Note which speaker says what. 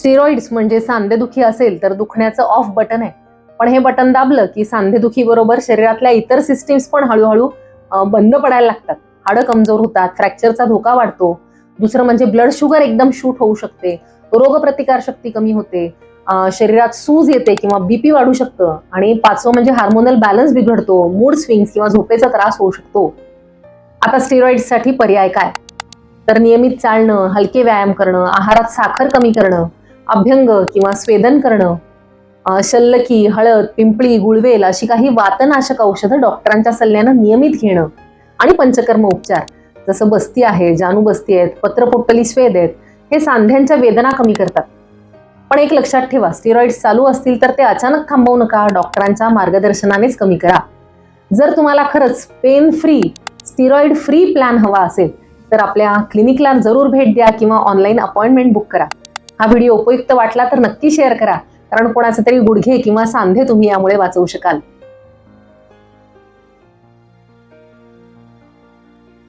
Speaker 1: Steroids म्हणजे सांधेदुखी असेल तर दुखण्याचं ऑफ बटन आहे. पण हे बटन दाबलं की सांधेदुखी बरोबर शरीरातल्या इतर सिस्टीम्स पण हळूहळू बंद पडायला लागतात. हाडं कमजोर होतात फ्रॅक्चरचा धोका वाढतो. दुसरं म्हणजे ब्लड शुगर एकदम शूट होऊ शकते. रोगप्रतिकार शक्ती कमी होते. शरीरात सूज येते किंवा बीपी वाढू शकतं. आणि पाचवं म्हणजे हार्मोनल बॅलन्स बिघडतो. मूड स्विंग्स किंवा झोपेचा त्रास होऊ शकतो. आता स्टेरॉइडसाठी पर्याय काय? तर नियमित चालणं हलके व्यायाम करणं आहारात साखर कमी करणं अभ्यंग किंवा स्वेदन करणं शल्लकी हळद पिंपळी गुळवेल अशी काही वातनाशक औषधं डॉक्टरांच्या सल्ल्यानं नियमित घेणं आणि पंचकर्म उपचार. जसं बस्ती आहे जानू बस्ती आहेत पत्रपोट्टली स्वेद आहेत हे सांध्यांच्या वेदना कमी करतात. पण एक लक्षात ठेवा स्टिरॉइड्स चालू असतील तर ते अचानक थांबवू नका डॉक्टरांच्या मार्गदर्शनानेच कमी करा. जर तुम्हाला खरंच pain free steroid free plan हवा असेल तर आपल्या क्लिनिकला जरूर भेट द्या किंवा ऑनलाईन अपॉइंटमेंट बुक करा. हा व्हिडिओ उपयुक्त वाटला तर नक्की शेअर करा. कारण कोणाचे तरी गुडघे किंवा सांधे तुम्ही यामुळे वाचवू शकाल.